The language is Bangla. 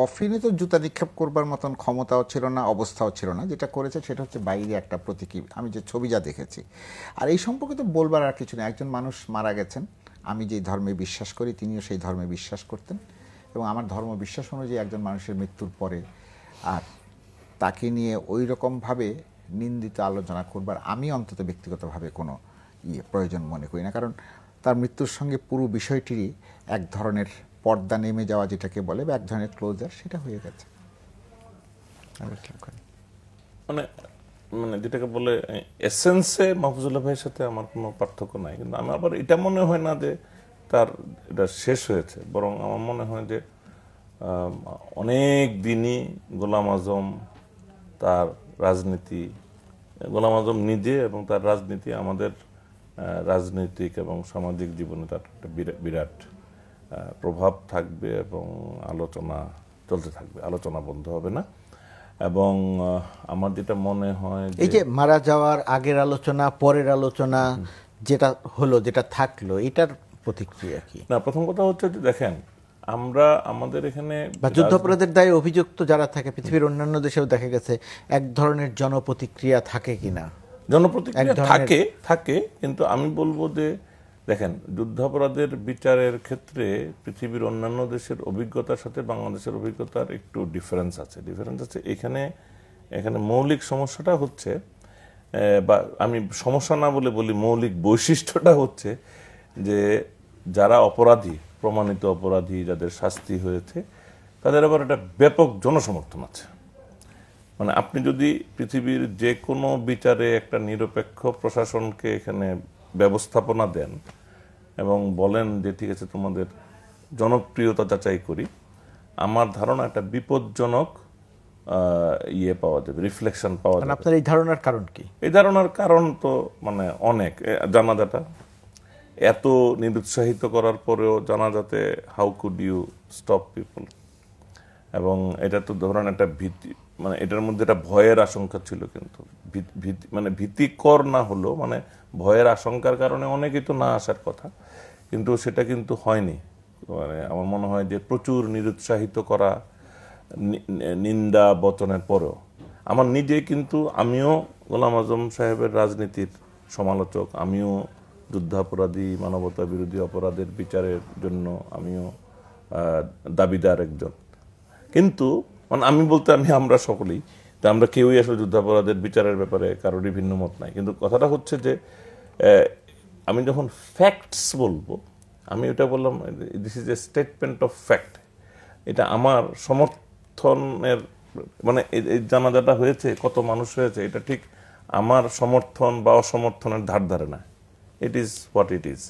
কফিনে তো জুতা নিক্ষেপ করবার মতন ক্ষমতাও ছিল না, অবস্থাও ছিল না। যেটা করেছে সেটা হচ্ছে বাইরে একটা প্রতীকী, আমি যে ছবি যা দেখেছি। আর এই সম্পর্কে তো বলবার আর কিছু নেই। একজন মানুষ মারা গেছেন। আমি যে ধর্মে বিশ্বাস করি, তিনিও সেই ধর্মে বিশ্বাস করতেন। এবং আমার ধর্ম বিশ্বাস অনুযায়ী একজন মানুষের মৃত্যুর পরে আর তাকে নিয়ে ওই রকমভাবে নিন্দিত আলোচনা করবার আমি অন্তত ব্যক্তিগতভাবে কোনো ইয়ে প্রয়োজন মনে করি না। কারণ তার মৃত্যুর সঙ্গে পুরো বিষয়টিরই এক ধরনের পর্দা নেমে যাওয়া যেটাকে বলে বা এক ধরনের ক্লোজার সেটা হয়ে গেছে। মানে মানে যেটাকে বলে এসেন্সে মাহফুজুল্লাহ ভাইয়ের সাথে আমার কোনো পার্থক্য নাই। কিন্তু আমার আবার এটা মনে হয় না যে তার এটা শেষ হয়েছে। বরং আমার মনে হয় যে অনেক দিনই গোলাম আজম তার রাজনীতি, গোলাম আজম নিজে এবং তার রাজনীতি আমাদের রাজনৈতিক এবং সামাজিক জীবনে তার একটা বিরা- বিরাট প্রভাব থাকবে এবং আলোচনা চলতে থাকবে আলোচনা বন্ধ হবে না। এবং আমার যেটা মনে হয় এই যে মারা যাওয়ার আগের আলোচনা পরের আলোচনা যেটা হলো যেটা থাকল এটার প্রতিক্রিয়া কি? না প্রথম কথা হচ্ছে যে দেখেন আমরা আমাদের এখানে বা যুদ্ধাপরাধের দায়ে অভিযুক্ত যারা থাকে পৃথিবীর অন্যান্য দেশেও দেখা গেছে এক ধরনের জনপ্রতিক্রিয়া থাকে কিনা? জনপ্রতিক্রিয়া থাকে থাকে কিন্তু আমি বলব যে দেখেন, যুদ্ধাপরাধের বিচারের ক্ষেত্রে পৃথিবীর অন্যান্য দেশের অভিজ্ঞতার সাথে বাংলাদেশের অভিজ্ঞতার একটু ডিফারেন্স আছে। ডিফারেন্স আছে এখানে এখানে মৌলিক সমস্যাটা হচ্ছে বা আমি সমস্যা না বলে বলি, মৌলিক বৈশিষ্ট্যটা হচ্ছে যে যারা অপরাধী, প্রমাণিত অপরাধী যাদের শাস্তি হয়েছে, তাদের আবার একটা ব্যাপক জনসমর্থন আছে। মানে আপনি যদি পৃথিবীর যে কোনো বিচারে একটা নিরপেক্ষ প্রশাসনকে এখানে ব্যবস্থাপনা দেন এবং বলেন যে ঠিক আছে তোমাদের জনপ্রিয়তা যাচাই করি। আমার ধারণা একটা বিপজ্জনক ইয়ে পাওয়া যাবে রিফ্লেকশন পাওয়া মানে যাবে। আপনার এই ধারণার কারণ কি? এই ধারণার কারণ তো মানে অনেক। জানাজাটা। এত নিরুৎসাহিত করার পরেও জানাজাতে how could you stop people এবং এটা তো ধরেন একটা ভীতি মানে এটার মধ্যে একটা ভয়ের আশঙ্কা ছিল কিন্তু। মানে ভীতিকর না হলো মানে ভয়ের আশঙ্কার কারণে অনেকেই তো না আসার কথা, কিন্তু সেটা কিন্তু হয়নি। মানে আমার মনে হয় যে প্রচুর নিরুৎসাহিত করা নিন্দা বচনের পরেও। আমার নিজে কিন্তু আমিও গোলাম আজম সাহেবের রাজনীতির সমালোচক, আমিও যুদ্ধাপরাধী, মানবতা বিরোধী অপরাধের বিচারের জন্য আমিও দাবিদার একজন। কিন্তু মানে আমি বলতে আমি আমরা সকলেই তা আমরা কেউই আসলে যুদ্ধাপরাধের বিচারের ব্যাপারে কারোরই ভিন্ন মত নাই। কিন্তু কথাটা হচ্ছে যে আমি যখন ফ্যাক্টস বলব, আমি ওটা বললাম this is a statement of fact এটা আমার সমর্থনের মানে এই জানাজাটা হয়েছে, কত মানুষ হয়েছে, এটা ঠিক আমার সমর্থন বা অসমর্থনের ধার ধারে না। It is what it is